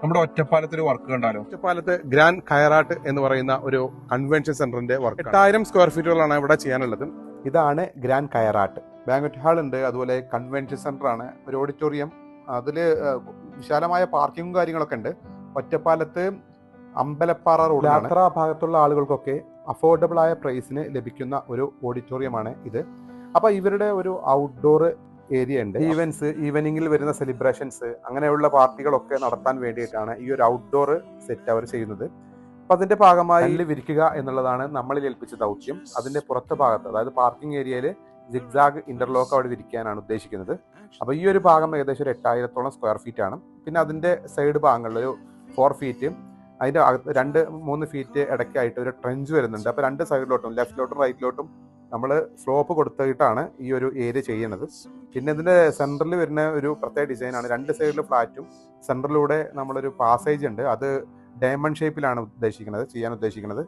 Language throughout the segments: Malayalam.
നമ്മുടെ ഒറ്റപ്പാലത്തിൽ വർക്ക് കണ്ടാലോ? ഒറ്റപ്പാലത്ത് ഗ്രാൻഡ് കയറാട്ട് എന്ന് പറയുന്ന ഒരു കൺവെൻഷൻ സെന്ററിന്റെ വർക്ക് എട്ടായിരം സ്ക്വയർ ഫീറ്റുകളാണ് ഇവിടെ ചെയ്യാനുള്ളത്. ഇതാണ് ഗ്രാൻഡ് കയറാട്ട് ബാങ്കറ്റ് ഹാൾ ഉണ്ട് അതുപോലെ കൺവെൻഷൻ സെന്റർ ആണ് ഒരു ഓഡിറ്റോറിയം അതിൽ വിശാലമായ പാർക്കിങ്ങും കാര്യങ്ങളൊക്കെ ഉണ്ട്. ഒറ്റപ്പാലത്ത് അമ്പലപ്പാറ റോഡ് യാത്ര ഭാഗത്തുള്ള ആളുകൾക്കൊക്കെ അഫോർഡബിൾ ആയ പ്രൈസിന് ലഭിക്കുന്ന ഒരു ഓഡിറ്റോറിയമാണ് ഇത്. അപ്പോൾ ഇവരുടെ ഒരു ഔട്ട്ഡോർ ഏരിയ ഉണ്ട്. ഈവൻസ് ഈവനിങ്ങിൽ വരുന്ന സെലിബ്രേഷൻസ് അങ്ങനെയുള്ള പാർട്ടികളൊക്കെ നടത്താൻ വേണ്ടിയിട്ടാണ് ഈ ഒരു ഔട്ട്ഡോർ സെറ്റ് അവർ ചെയ്യുന്നത്. അപ്പൊ അതിന്റെ ഭാഗമായി വിരിക്കുക എന്നുള്ളതാണ് നമ്മളിൽ ഏൽപ്പിച്ച ദൗത്യം. അതിന്റെ പുറത്ത് ഭാഗത്ത് അതായത് പാർക്കിംഗ് ഏരിയയിൽ സിഗ്സാഗ് ഇന്റർലോക്ക് അവിടെ വിരിക്കാനാണ് ഉദ്ദേശിക്കുന്നത്. അപ്പൊ ഈ ഒരു ഭാഗം ഏകദേശം ഒരു എട്ടായിരത്തോളം സ്ക്വയർ ഫീറ്റ് ആണ്. പിന്നെ അതിന്റെ സൈഡ് ഭാഗങ്ങളിൽ ഒരു ഫോർ ഫീറ്റ് അതിന്റെ അകത്ത് രണ്ട് മൂന്ന് ഫീറ്റ് ഇടയ്ക്കായിട്ട് ഒരു ട്രെഞ്ച് വരുന്നുണ്ട്. അപ്പൊ രണ്ട് സൈഡിലോട്ടും ലെഫ്റ്റിലോട്ടും റൈറ്റിലോട്ടും നമ്മൾ സ്ലോപ്പ് കൊടുത്തിട്ടാണ് ഈ ഒരു ഏരിയ ചെയ്യുന്നത് പിന്നെ ഇതിന്റെ സെന്ററിൽ വരുന്ന ഒരു പ്രത്യേക ഡിസൈനാണ് രണ്ട് സൈഡിൽ ഫ്ലാറ്റും സെന്ററിലൂടെ നമ്മളൊരു പാസേജ് ഉണ്ട്. അത് ഡയമണ്ട് ഷേപ്പിലാണ് ഉദ്ദേശിക്കുന്നത് ചെയ്യാൻ ഉദ്ദേശിക്കുന്നത്.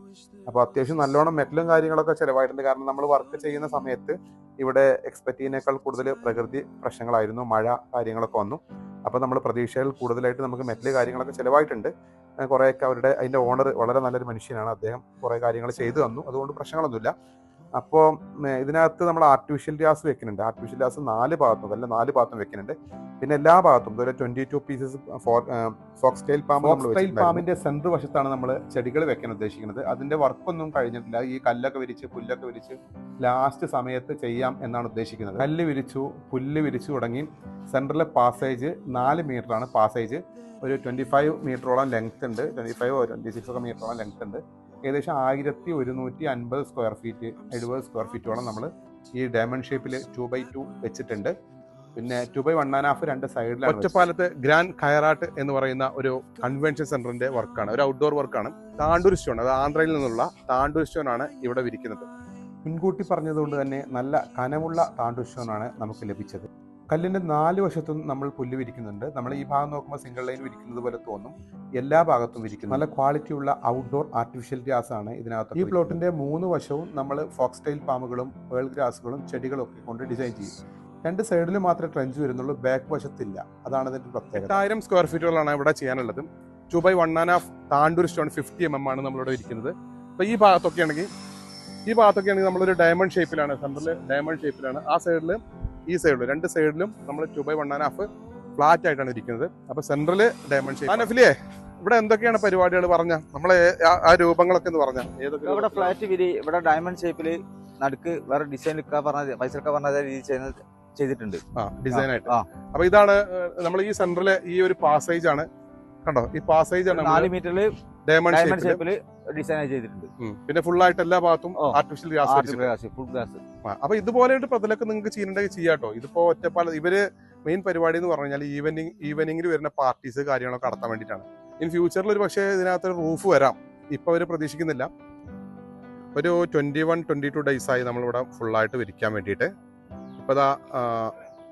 അപ്പോൾ അത്യാവശ്യം നല്ലോണം മെറ്റലും കാര്യങ്ങളൊക്കെ ചിലവായിട്ടുണ്ട്. കാരണം നമ്മൾ വർക്ക് ചെയ്യുന്ന സമയത്ത് ഇവിടെ എക്സ്പെക്ട് ചെയ്യുന്നേക്കാൾ കൂടുതൽ പ്രകൃതി പ്രശ്നങ്ങളായിരുന്നു മഴ കാര്യങ്ങളൊക്കെ വന്നു. അപ്പോൾ നമ്മൾ പ്രതീക്ഷയിൽ കൂടുതലായിട്ട് നമുക്ക് മെറ്റൽ കാര്യങ്ങളൊക്കെ ചിലവായിട്ടുണ്ട്. കുറേയൊക്കെ അവരുടെ അതിന്റെ ഓണർ വളരെ നല്ലൊരു മനുഷ്യനാണ്. അദ്ദേഹം കുറേ കാര്യങ്ങൾ ചെയ്തു തന്നു. അതുകൊണ്ട് പ്രശ്നങ്ങളൊന്നുമില്ല. അപ്പോൾ ഇതിനകത്ത് നമ്മൾ ആർട്ടിഫിഷ്യൽ ഗ്യാസ് വെക്കുന്നുണ്ട്. ആർട്ടിഫിഷ്യൽ ഗ്യാസ് നാല് ഭാഗത്തും അല്ല നാല് ഭാഗത്തും വെക്കുന്നുണ്ട്. പിന്നെ എല്ലാ ഭാഗത്തും ഇതുപോലെ twenty two pieces fox tail പാമ്പ് നമ്മൾ പാമ്പിന്റെ സെന്ത് വശത്താണ് നമ്മൾ ചെടികൾ വെക്കാൻ ഉദ്ദേശിക്കുന്നത്. അതിന്റെ വർക്കൊന്നും കഴിഞ്ഞിട്ടില്ല. ഈ കല്ലൊക്കെ വിരിച്ച് പുല്ലൊക്കെ വിരിച്ച് ലാസ്റ്റ് സമയത്ത് ചെയ്യാം എന്നാണ് ഉദ്ദേശിക്കുന്നത്. കല്ല് വിരിച്ചു പുല്ല് വിരിച്ചു തുടങ്ങി സെന്ററിലെ പാസേജ് നാല് മീറ്ററാണ് പാസേജ് ഒരു ട്വന്റി ഫൈവ് മീറ്ററോളം ലെങ്ത് ഉണ്ട്. ട്വന്റി ഫൈവ് ട്വന്റി സിക്സ് ഒക്കെ മീറ്ററോളം ലെങ്ത് ഉണ്ട്. ഏകദേശം ആയിരത്തി ഒരുന്നൂറ്റി അൻപത് സ്ക്വയർ ഫീറ്റ് എഴുപത് സ്ക്വയർ ഫീറ്റോളം നമ്മൾ ഈ ഡയമണ്ട് ഷേപ്പിൽ ടു ബൈ ടു വെച്ചിട്ടുണ്ട്. പിന്നെ two by one and half രണ്ട് സൈഡിലാണ് ഒറ്റപ്പാലത്ത് ഗ്രാൻഡ് കയറാട്ട് എന്ന് പറയുന്ന ഒരു കൺവെൻഷൻ സെന്ററിന്റെ വർക്കാണ് ഒരു ഔട്ട്ഡോർ വർക്കാണ് താണ്ടൂർ സ്റ്റോൺ അത് ആന്ധ്രയിൽ നിന്നുള്ള താണ്ടൂർ സ്റ്റോൺ ആണ് ഇവിടെ വിരിക്കുന്നത്. മുൻകൂട്ടി പറഞ്ഞതുകൊണ്ട് തന്നെ നല്ല കനമുള്ള താണ്ടൂർ സ്റ്റോൺ ആണ് നമുക്ക് ലഭിച്ചത്. കല്ലിന്റെ നാല് വശത്തും നമ്മൾ പുല്ല് വിരിക്കുന്നുണ്ട്. നമ്മൾ ഈ ഭാഗം നോക്കുമ്പോൾ സിംഗിൾ ലൈൻ വിരിക്കുന്നത് പോലെ തോന്നും. എല്ലാ ഭാഗത്തും വിരിക്കുന്നു. നല്ല ക്വാളിറ്റി ഉള്ള ഔട്ട്ഡോർ ആർട്ടിഫിഷ്യൽ ഗ്രാസ് ആണ് ഇതിനകത്ത് ഈ പ്ലോട്ടിന്റെ മൂന്ന് വശവും നമ്മൾ ഫോക്സ്റ്റൈൽ പാമ്പുകളും വേൾ ഗ്രാസുകളും ചെടികളും ഒക്കെ കൊണ്ട് ഡിസൈൻ ചെയ്യും. രണ്ട് സൈഡിൽ മാത്രമേ ട്രെഞ്ച് വരുന്നുള്ളൂ ബാക്ക് വശത്തില്ല. അതാണ് ഇതിന്റെ പ്രത്യേകത. എട്ടായിരം സ്ക്വയർ ഫീറ്റുകളാണ് ഇവിടെ ചെയ്യാനുള്ളത്. Two by one and half Tandur stone fifty M M ആണ് നമ്മളിവിടെ ഇരിക്കുന്നത് അപ്പോൾ ഈ ഭാഗത്തൊക്കെ ആണെങ്കിൽ ഈ ഭാഗത്തൊക്കെ ആണെങ്കിൽ നമ്മളൊരു ഡയമണ്ട് ഷേപ്പിലാണ് സെന്ററിൽ ഡയമണ്ട് ഷേപ്പിലാണ് ആ സൈഡിൽ ഈ സൈഡിലും രണ്ട് സൈഡിലും നമ്മൾ two by one and half flat ആയിട്ടാണ് ഇരിക്കുന്നത്. അപ്പൊ സെൻട്രൽ ഡയമണ്ട് ഷേപ്പ് അനഫിലിയെ ഇവിടെ എന്തൊക്കെയാണ് പരിപാടികൾ പറഞ്ഞ? നമ്മളെ ആ- രൂപങ്ങളൊക്കെ എന്ന് പറഞ്ഞ. ഇവിടെ ഫ്ലാറ്റ് വിരി ഇവിടെ ഡയമണ്ട് ഷേപ്പിൽ നടുക്ക് വേറെ ഡിസൈൻ പറഞ്ഞ പൈസ പറഞ്ഞ രീതി ചെയ്യുന്നത് ചെയ്തിട്ടുണ്ട്. ആ ഡിസൈൻ ആയിട്ട്. അപ്പൊ ഇതാണ് നമ്മൾ ഈ സെന്ററിലെ ഈ ഒരു പാസേജ് ആണ്. കണ്ടോ? ഈ പാസേജ് ആണ് നാല് മീറ്ററിൽ ഡയമണ്ട് ഷേപ്പിൽ ഷേപ്പിൽ ഡിസൈൻ ചെയ്തിട്ടുണ്ട്. പിന്നെ ഫുൾ ആയിട്ട് എല്ലാ ഭാഗത്തും ആർട്ടിഫിഷ്യൽ ഗ്യാസ് വെച്ചിട്ടുണ്ട്. ഫുൾ ഗ്ലാസ് അപ്പൊ ഇതുപോലെ ഒരു പ്രതലൊക്കെ നിങ്ങൾക്ക് ചെയ്യണമെങ്കിൽ ചെയ്യാട്ടോ? ഇതിപ്പോ ഒറ്റപ്പാല ഇവർ മെയിൻ പരിപാടി എന്ന് പറഞ്ഞു കഴിഞ്ഞാൽ ഈവനിങ് ഈവനിങ്ങിൽ വരുന്ന പാർട്ടീസ് കാര്യങ്ങളൊക്കെ നടത്താൻ വേണ്ടിയിട്ടാണ്. ഇൻ ഫ്യൂച്ചറിൽ ഒരു പക്ഷേ ഇതിനകത്ത് റൂഫ് വരാം. ഇപ്പൊ അവർ പ്രതീക്ഷിക്കുന്നില്ല. ഒരു twenty one twenty two days ആയി നമ്മളിവിടെ ഫുള്ളായിട്ട് വിരിക്കാൻ വേണ്ടിയിട്ട്. ഇപ്പൊ ദാ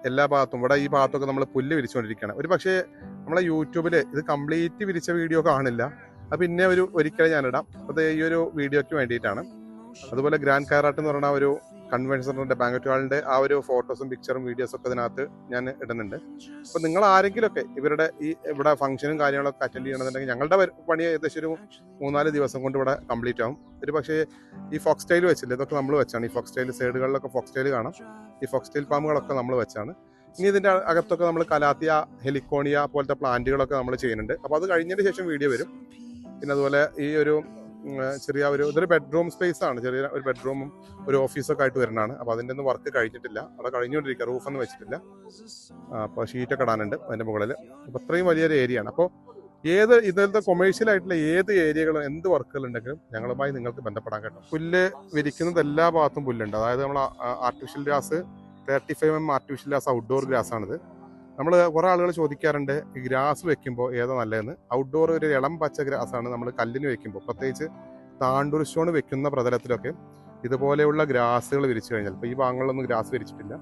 എല്ലാ ഭാഗത്തും ഇവിടെ ഈ ഭാഗത്തൊക്കെ നമ്മൾ പുല്ല് വിരിച്ചുകൊണ്ടിരിക്കുകയാണ് ഒരു പക്ഷേ നമ്മളെ യൂട്യൂബിൽ ഇത് കംപ്ലീറ്റ് വിരിച്ച വീഡിയോ കാണില്ല അത് പിന്നെ ഒരു ഒരിക്കലും ഞാനിടാം. അത് ഈ ഒരു വീഡിയോയ്ക്ക് വേണ്ടിയിട്ടാണ്. അതുപോലെ ഗ്രാൻഡ് കയറാട്ട് എന്ന് പറയുന്ന ഒരു കൺവെൻഷൻ സെന്ററിന്റെ ബാങ്കറ്റ് ഹാളിന്റെ ആ ഒരു ഫോട്ടോസും പിക്ചറും വീഡിയോസും ഒക്കെ ഇതിനകത്ത് ഞാൻ ഇടുന്നുണ്ട്. അപ്പൊ നിങ്ങൾ ആരെങ്കിലുമൊക്കെ ഇവരുടെ ഈ ഇവിടെ ഫംഗ്ഷനും കാര്യങ്ങളൊക്കെ അറ്റൻഡ് ചെയ്യണമെന്നുണ്ടെങ്കിൽ ഞങ്ങളുടെ പണി ഏകദേശം ഒരു മൂന്നാൽ ദിവസം കൊണ്ട് ഇവിടെ കംപ്ലീറ്റ് ആവും. ഒരു പക്ഷേ ഈ ഫോക്സ് സ്റ്റൈൽ വെച്ചില്ല ഇതൊക്കെ നമ്മൾ വെച്ചാണ്. ഈ ഫോക്സ് സ്റ്റൈൽ സൈഡുകളിലൊക്കെ ഫോക്സ് സ്റ്റൈൽ കാണാം. ഈ ഫോക്സ് സ്റ്റൈൽ പാമ്പുകളൊക്കെ നമ്മൾ വെച്ചാണ്. ഇനി ഇതിന്റെ അകത്തൊക്കെ നമ്മൾ കലാത്തിയ ഹെലിക്കോണിയ പോലത്തെ പ്ലാന്റുകളൊക്കെ നമ്മൾ ചെയ്യുന്നുണ്ട്. അപ്പൊ അത് കഴിഞ്ഞതിന് ശേഷം വീഡിയോ വരും. പിന്നെ അതുപോലെ ഈ ഒരു ചെറിയ ഒരു ഇതൊരു ബെഡ്റൂം സ്പേസ് ആണ്. ചെറിയ ഒരു ബെഡ്റൂമും ഒരു ഓഫീസൊക്കെ ആയിട്ട് വരുന്നതാണ്. അപ്പോൾ അതിന്റെ ഒന്നും വർക്ക് കഴിഞ്ഞിട്ടില്ല. അവിടെ കഴിഞ്ഞുകൊണ്ടിരിക്കുക. റൂഫൊന്നും വെച്ചിട്ടില്ല. അപ്പോൾ ഷീറ്റൊക്കെ ഇടാനുണ്ട് അതിന്റെ മുകളിൽ. അപ്പോൾ അത്രയും വലിയൊരു ആണ്. അപ്പോൾ ഏത് ഇതിലത്തെ കൊമേഴ്ഷ്യൽ ആയിട്ടുള്ള ഏത് ഏരിയകളും എന്ത് വർക്കുകൾ ഉണ്ടെങ്കിലും ഞങ്ങളുമായി നിങ്ങൾക്ക് ബന്ധപ്പെടാൻ കേട്ടോ പുല്ല് വിരിക്കുന്നത് എല്ലാ ഭാഗത്തും പുല്ലുണ്ട്. അതായത് നമ്മൾ artificial grass thirty five M artificial grass outdoor grass ആണിത്. നമ്മൾ കുറേ ആളുകൾ ചോദിക്കാറുണ്ട് ഈ ഗ്രാസ് വെക്കുമ്പോൾ ഏതാ നല്ലതെന്ന്. ഔട്ട്ഡോർ ഒരു ഇളം പച്ച ഗ്രാസാണ് ആണ് നമ്മൾ കല്ലിന് വെക്കുമ്പോൾ പ്രത്യേകിച്ച് താണ്ടൂർ സ്റ്റോൺ വെക്കുന്ന പ്രതലത്തിലൊക്കെ ഇതുപോലെയുള്ള ഗ്രാസുകൾ വിരിച്ചു കഴിഞ്ഞാൽ ഇപ്പോൾ ഈ ഭാഗങ്ങളിലൊന്നും ഗ്രാസ് വിരിച്ചിട്ടില്ല.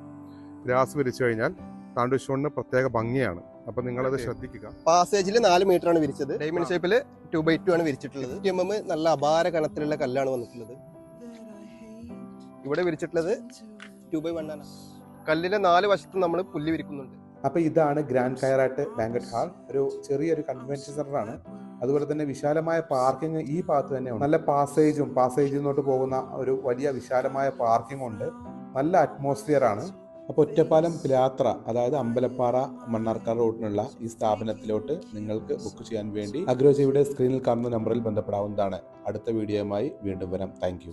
ഗ്രാസ് വിരിച്ചു കഴിഞ്ഞാൽ താണ്ടൂർ സ്റ്റോണിന് പ്രത്യേക ഭംഗിയാണ്. അപ്പം നിങ്ങളത് ശ്രദ്ധിക്കുക. പാസേജിൽ നാല് മീറ്റർ ആണ് വിരിച്ചത്. ഡയമണ്ട് ഷേപ്പിൽ ടു ബൈ ടു ആണ് വിരിച്ചിട്ടുള്ളത്. എം എം നല്ല അപാര കണത്തിലുള്ള കല്ലാണ് വന്നിട്ടുള്ളത്. ഇവിടെ വിരിച്ചിട്ടുള്ളത് ടു ബൈ വൺ ആണ്. കല്ലിലെ നാല് വശത്തും നമ്മൾ പുല്ല് വിരിക്കുന്നുണ്ട്. അപ്പോൾ ഇതാണ് ഗ്രാൻഡ് കയറാട്ട് ബാങ്കറ്റ് ഹാൾ. ഒരു ചെറിയൊരു കൺവെൻഷൻ സെന്ററാണ് അതുപോലെ തന്നെ വിശാലമായ പാർക്കിംഗ് ഈ ഭാഗത്ത് തന്നെയാണ് നല്ല പാസേജും പാസേജിന്നോട്ട് പോകുന്ന ഒരു വലിയ വിശാലമായ പാർക്കിംഗ് ഉണ്ട്. നല്ല അറ്റ്മോസ്ഫിയർ ആണ്. അപ്പോൾ ഒറ്റപ്പാലം പിലാത്ര അതായത് അമ്പലപ്പാറ മണ്ണാർക്കാട് റോഡിനുള്ള ഈ സ്ഥാപനത്തിലോട്ട് നിങ്ങൾക്ക് ബുക്ക് ചെയ്യാൻ വേണ്ടി. അഗ്രോജയുടെ സ്ക്രീനിൽ കാണുന്ന നമ്പറിൽ ബന്ധപ്പെടാവുന്നതാണ്. അടുത്ത വീഡിയോയുമായി വീണ്ടും വരാം. താങ്ക്